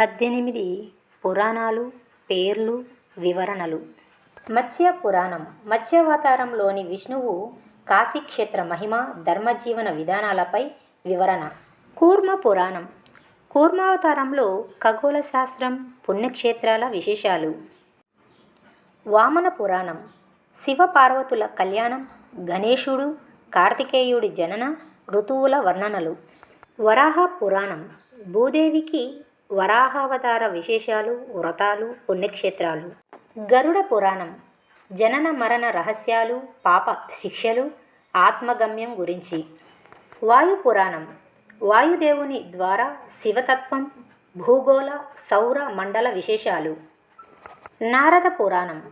పద్దెనిమిది పురాణాలు పేర్లు వివరణలు. మత్స్య పురాణం. మత్స్యావతారంలోని విష్ణువు కాశీక్షేత్ర మహిమ ధర్మజీవన విధానాలపై వివరణ. కూర్మ పురాణం. కూర్మావతారంలో ఖగోళ శాస్త్రం పుణ్యక్షేత్రాల విశేషాలు. వామన పురాణం. శివపార్వతుల కళ్యాణం గణేశుడు కార్తికేయుడి జనన ఋతువుల వర్ణనలు. వరాహ పురాణం. భూదేవికి వరాహావతార విశేషాలు వ్రతాలు పుణ్యక్షేత్రాలు. గరుడ పురాణం జనన మరణ రహస్యాలు పాప శిక్షలు ఆత్మగమ్యం గురించి. వాయు పురాణం వాయుదేవుని ద్వారా శివతత్వం భూగోళ సౌర మండల విశేషాలు. నారద పురాణం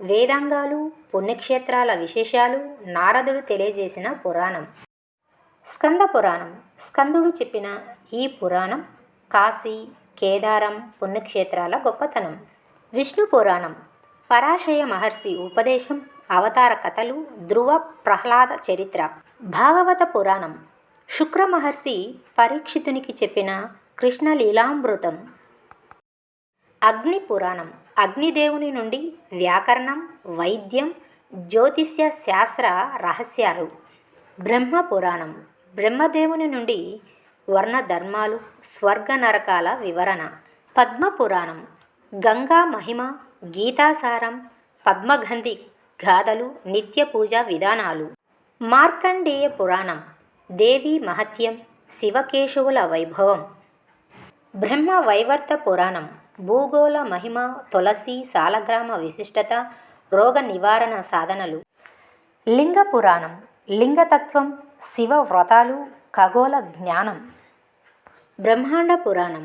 వేదాంగాలు పుణ్యక్షేత్రాల విశేషాలు నారదుడు తెలియజేసిన పురాణం. స్కంద పురాణం స్కందుడు చెప్పిన ఈ పురాణం కాశీ కేదారం పుణ్యక్షేత్రాల గొప్పతనం. విష్ణు పురాణం. పరాశయ మహర్షి ఉపదేశం అవతార కథలు ధ్రువ ప్రహ్లాద చరిత్ర. భాగవత పురాణం. శుక్ర మహర్షి పరీక్షితునికి చెప్పిన కృష్ణ లీలామృతం. అగ్ని పురాణం. అగ్నిదేవుని నుండి వ్యాకరణం వైద్యం జ్యోతిష్య శాస్త్ర రహస్యాలు. బ్రహ్మ పురాణం. బ్రహ్మదేవుని నుండి వర్ణ ధర్మాలు స్వర్గ నరకాల వివరణ. పద్మ పురాణం గంగా మహిమ గీతాసారం పద్మగంధి గాథలు నిత్య పూజా విధానాలు. మార్కండేయ పురాణం. దేవి మహత్యం శివకేశవుల వైభవం. బ్రహ్మ వైవర్త పురాణం. భూగోళ మహిమ తులసి సాలగ్రామ విశిష్టత రోగ నివారణ సాధనలు. లింగ పురాణం. లింగతత్వం శివ వ్రతాలు ఖగోళ జ్ఞానం. బ్రహ్మాండ పురాణం.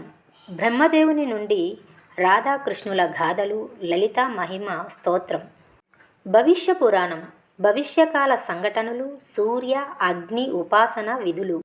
బ్రహ్మదేవుని నుండి రాధాకృష్ణుల గాథలు లలిత మహిమ స్తోత్రం. భవిష్య పురాణం. భవిష్యకాల సంఘటనలు సూర్య అగ్ని ఉపాసన విధులు.